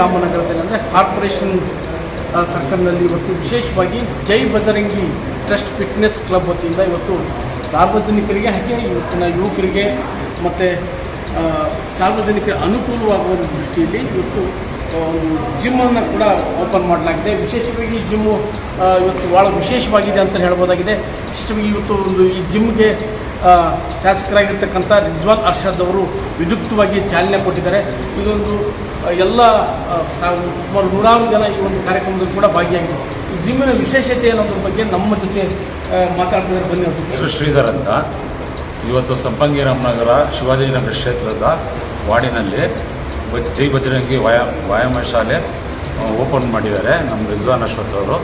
ರಾಮನಗರದಲ್ಲಿ ಅಂದರೆ ಕಾರ್ಪೊರೇಷನ್ ಸರ್ಕಲ್ನಲ್ಲಿ ಇವತ್ತು ವಿಶೇಷವಾಗಿ Jai Bajrangi trust fitness club ವತಿಯಿಂದ ಇವತ್ತು ಸಾರ್ವಜನಿಕರಿಗೆ, ಹಾಗೆ ಇವತ್ತಿನ ಯುವಕರಿಗೆ ಮತ್ತು ಸಾರ್ವಜನಿಕರ ಅನುಕೂಲವಾಗುವ ದೃಷ್ಟಿಯಲ್ಲಿ ಇವತ್ತು ಜಿಮ್ಮನ್ನು ಕೂಡ ಓಪನ್ ಮಾಡಲಾಗಿದೆ. ವಿಶೇಷವಾಗಿ ಈ ಜಿಮ್ಮು ಇವತ್ತು ಭಾಳ ವಿಶೇಷವಾಗಿದೆ ಅಂತ ಹೇಳ್ಬೋದಾಗಿದೆ. ವಿಶೇಷವಾಗಿ ಇವತ್ತು ಒಂದು ಈ ಜಿಮ್ಗೆ ಶಾಸಕರಾಗಿರ್ತಕ್ಕಂಥ ರಿಜ್ವಾನ್ ಅರ್ಷದ್ ಅವರು ವಿದ್ಯುಕ್ತವಾಗಿ ಚಾಲನೆ ಕೊಟ್ಟಿದ್ದಾರೆ. ಇದೊಂದು ಎಲ್ಲ ಸುಮಾರು ನೂರಾರು ಜನ ಈ ಒಂದು ಕಾರ್ಯಕ್ರಮದಲ್ಲಿ ಕೂಡ ಭಾಗಿಯಾಗಿದ್ದಾರೆ. ಈ ಜಿಮ್ಮಿನ ವಿಶೇಷತೆ ಅನ್ನೋದ್ರ ಬಗ್ಗೆ ನಮ್ಮ ಜೊತೆ ಮಾತಾಡ್ತಿದ್ದಾರೆ ಬನ್ನಿ ಅವರು. ಶ್ರೀಧರ್ ಅಂತ. ಇವತ್ತು ಸಂಪಂಗಿ ರಾಮನಗರ ಶಿವಾಜಿನಗರ ಕ್ಷೇತ್ರದ ವಾರ್ಡಿನಲ್ಲಿ ಜೈ ಬಜರಂಗಿ ವ್ಯಾಯಾಮ ವ್ಯಾಯಾಮ ಶಾಲೆ ಓಪನ್ ಮಾಡಿದ್ದಾರೆ ನಮ್ಮ ರಿಜ್ವಾನ್ ಅಶ್ವಥ್ ಅವರು.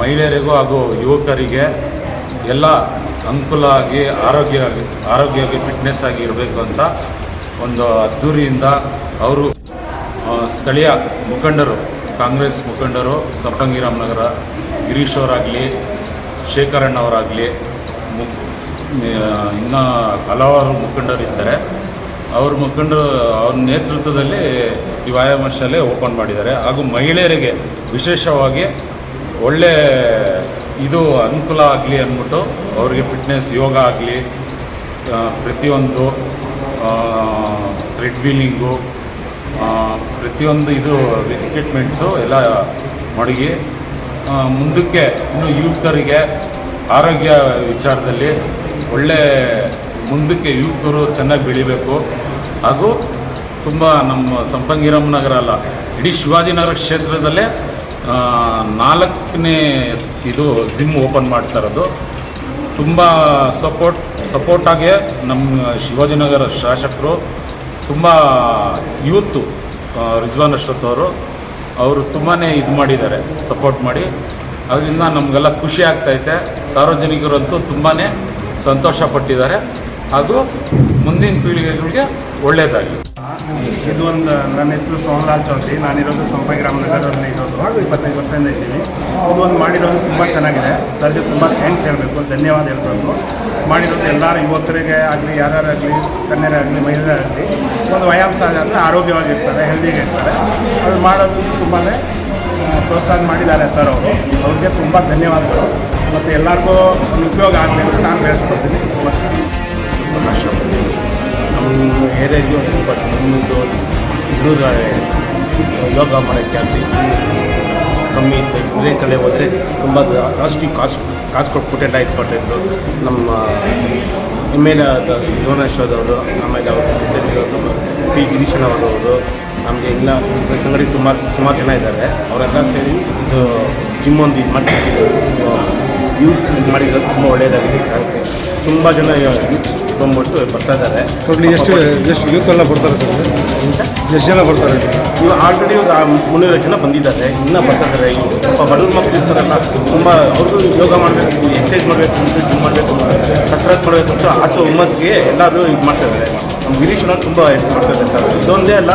ಮಹಿಳೆಯರಿಗೂ ಹಾಗೂ ಯುವಕರಿಗೆ ಎಲ್ಲ ಅನುಕೂಲ ಆಗಿ, ಆರೋಗ್ಯ, ಆರೋಗ್ಯವಾಗಿ ಫಿಟ್ನೆಸ್ ಆಗಿ ಇರಬೇಕು ಅಂತ ಒಂದು ಅದ್ದೂರಿಯಿಂದ ಅವರು ಸ್ಥಳೀಯ ಮುಖಂಡರು, ಕಾಂಗ್ರೆಸ್ ಮುಖಂಡರು ಸಪ್ಪಂಗಿರಾಮನಗರ ಗಿರೀಶ್ ಅವರಾಗಲಿ, ಶೇಖರಣ್ಣವರಾಗಲಿ ಮು ಇನ್ನು ಹಲವಾರು ಮುಖಂಡರಿದ್ದಾರೆ ಅವ್ರ ಮುಖಂಡರು, ಅವ್ರ ನೇತೃತ್ವದಲ್ಲಿ ಈ ವ್ಯಾಯಾಮ ಶಾಲೆ ಓಪನ್ ಮಾಡಿದ್ದಾರೆ. ಹಾಗೂ ಮಹಿಳೆಯರಿಗೆ ವಿಶೇಷವಾಗಿ ಒಳ್ಳೆ ಇದು ಅನುಕೂಲ ಆಗಲಿ ಅಂದ್ಬಿಟ್ಟು ಅವರಿಗೆ ಫಿಟ್ನೆಸ್ ಯೋಗ ಆಗಲಿ ಪ್ರತಿಯೊಂದು ಥ್ರೆಡ್ ವೀಲಿಂಗು ಪ್ರತಿಯೊಂದು ಇದು ಎಕ್ವಿಪ್ಮೆಂಟ್ಸು ಎಲ್ಲ ಮಡಗಿ ಮುಂದಕ್ಕೆ ಇನ್ನು ಯುವಕರಿಗೆ ಆರೋಗ್ಯ ವಿಚಾರದಲ್ಲಿ ಒಳ್ಳೆ ಮುಂದಕ್ಕೆ ಯುವಕರು ಚೆನ್ನಾಗಿ ಬೆಳಿಬೇಕು. ಹಾಗೂ ತುಂಬ ನಮ್ಮ ಸಂಪಂಗಿರಮ್ಮನಗರ ಅಲ್ಲ, ಇಡೀ ಶಿವಾಜಿನಗರ ಕ್ಷೇತ್ರದಲ್ಲೇ ನಾಲ್ಕನೇ ಇದು ಜಿಮ್ ಓಪನ್ ಮಾಡ್ತಾ ಇರೋದು. ತುಂಬ ಸಪೋರ್ಟ್ ಸಪೋರ್ಟಾಗೆ ನಮ್ಮ ಶಿವಾಜಿನಗರ ಶಾಸಕರು ತುಂಬ ಯೂತು ರಿಜ್ವಾನ್ ಅಶ್ರತ್ ಅವರು. ಅವರು ತುಂಬಾ ಇದು ಮಾಡಿದ್ದಾರೆ ಸಪೋರ್ಟ್ ಮಾಡಿ. ಅದರಿಂದ ನಮಗೆಲ್ಲ ಖುಷಿ ಆಗ್ತೈತೆ. ಸಾರ್ವಜನಿಕರಂತೂ ತುಂಬಾ ಸಂತೋಷ ಪಟ್ಟಿದ್ದಾರೆ. ಹಾಗೂ ಮುಂದಿನ ಪೀಳಿಗೆಗಳಿಗೆ ಒಳ್ಳೆಯದಾಗಲಿ ಇದು ಒಂದು ನನ್ನ ಹೆಸರು ಸೋಮಲಾಲ್ ಚೌಧರಿ. ನಾನಿರೋದು ಗ್ರಾಮ ನಗರದಲ್ಲಿ ಇರೋದು. ಇಪ್ಪತ್ತೈದು ವರ್ಷದಿಂದ ಇದ್ದೀನಿ ಇದು ಒಂದು ಮಾಡಿರೋದು ತುಂಬ ಚೆನ್ನಾಗಿದೆ. ಸರ್ಗೆ ತುಂಬ ಥ್ಯಾಂಕ್ಸ್ ಹೇಳಬೇಕು. ಧನ್ಯವಾದ ಹೇಳಬೇಕು. ಮಾಡಿರೋದು ಎಲ್ಲರೂ ಯುವಕರಿಗೆ ಆಗಲಿ ಯಾರ್ಯಾರಾಗಲಿ ಕನ್ಯರೇ ಆಗಲಿ, ಮಹಿಳೆಯರೇ ಆಗಲಿ, ಒಂದು ವ್ಯಾಯಾಮ ಸಹ ಅಂದರೆ ಆರೋಗ್ಯವಾಗಿರ್ತಾರೆ ಹೆಲ್ದಿಗೆ ಇರ್ತಾರೆ. ಅದು ಮಾಡೋದು ತುಂಬಾ ಪ್ರೋತ್ಸಾಹ ಮಾಡಿದ್ದಾರೆ ಸರ್ ಅವರು. ಅವ್ರಿಗೆ ತುಂಬ ಧನ್ಯವಾದಗಳು. ಮತ್ತು ಎಲ್ಲರಿಗೂ ಉಪಯೋಗ ಆಗಲಿ ಅಂತ ನಾನು ಬೆಳೆಸ್ಕೊಡ್ತೀನಿ ನಮಸ್ಕಾರ. ನಮ್ಮ ಏರಿಯಾಗೆ ಒಂದು ಸ್ವಲ್ಪ ನಮ್ಮದು ಹುಡುಗ ಯೋಗ ಮಾಡೋಕ್ಕೆ ಆಗಲಿ. ಕಮ್ಮಿ ಇತ್ತು. ಬೇರೆ ಕಡೆ ಹೋದರೆ ತುಂಬ ಜಾಸ್ತಿ ಕಾಸ್ಟ್ ಕಾಸು ಕೊಟ್ಟು ಕೊಟ್ಟೆ ಡೈಟ್ ಕೊಟ್ಟಿದ್ರು ನಮ್ಮ, ಎಂ ಎಲ್ ಎ ಜೋನೇಶ್ವರದವರು ಆಮೇಲೆ ಅವರು ಪಿ ಗಿರೀಶನವರವರು ನಮಗೆ ಇಲ್ಲ ಸಂಗಡಿ ತುಂಬ ಸುಮಾರು ಜನ ಇದ್ದಾರೆ. ಅವರೆಲ್ಲ ಸೇರಿ ಇದು ಜಿಮ್ ಒಂದು ಇದು ಮಾಡ್ತಿದ್ದು ಯೂತ್ ಇದು ಮಾಡಿದ್ರೆ ತುಂಬ ಒಳ್ಳೆಯದಾಗಿದೆ ತುಂಬ ಜನ ಯೂತ್ ಬಂದ್ಬಿಟ್ಟು ಬರ್ತಾ ಇದ್ದಾರೆ. ಟೋಟ್ಲಿ ಎಷ್ಟು ಎಷ್ಟು ಯೂತ್ ಎಲ್ಲ ಬರ್ತಾರೆ ಸರ್? ಎಷ್ಟು ಜನ ಬರ್ತಾರೆ? ಇವಾಗ ಆಲ್ರೆಡಿ ಒಂದು ಮುನ್ನೂರು ಜನ ಬಂದಿದ್ದಾರೆ. ಇನ್ನೂ ಬರ್ತಾ ಇದ್ದಾರೆ. ಇವ್ರು ಸ್ವಲ್ಪ ಬಡವ್ರ ಮಕ್ಕಳು ಇರ್ತಾರಲ್ಲ ತುಂಬ ಅವ್ರಿಗೂ ಯೋಗ ಮಾಡಬೇಕು ಎಕ್ಸಸೈಸ್ ಮಾಡಬೇಕು ಅಂತ ಇದು ಮಾಡಬೇಕು ಕಸರತ್ ಮಾಡಬೇಕು ಅಂತ ಆಸೆ ಹುಮ್ಮಸ್ಗೆ ಎಲ್ಲರೂ ಇದು ಮಾಡ್ತಾ ಇದ್ದಾರೆ. ನಮ್ಮ ಗಿರೀಶ್ ಅವ್ರು ತುಂಬ ಇದು ಮಾಡ್ತಾ ಇದ್ದಾರೆ ಸರ್. ಇದೊಂದೇ ಅಲ್ಲ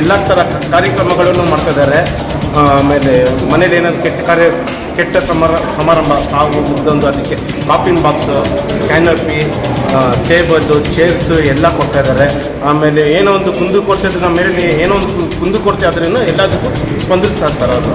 ಎಲ್ಲ ಥರ ಕಾರ್ಯಕ್ರಮಗಳನ್ನು ಮಾಡ್ತಾ ಇದ್ದಾರೆ. ಆಮೇಲೆ ಮನೇಲಿ ಏನಾದರೂ ಕೆಟ್ಟ ಕಾರ್ಯ, ಕೆಟ್ಟ ಸಮಾರ, ಸಮಾರಂಭ ಸಾವು ಇದೊಂದು ಅದಕ್ಕೆ coffin box canopy table chairs ಎಲ್ಲ ಕೊಡ್ತಾ ಇದ್ದಾರೆ. ಆಮೇಲೆ ಏನೋ ಒಂದು ಕುಂದು ಕೊಡ್ತಾ ಇದ್ರೆ ನಮ್ಮ ಮೇಲೆ ಏನೋ ಒಂದು ಕುಂದು ಕೊಡ್ತಾ ಆದ್ರೂ ಎಲ್ಲದಕ್ಕೂ ಸ್ಪಂದಿಸ್ತಾರೆ ಸರ್ ಅವರು.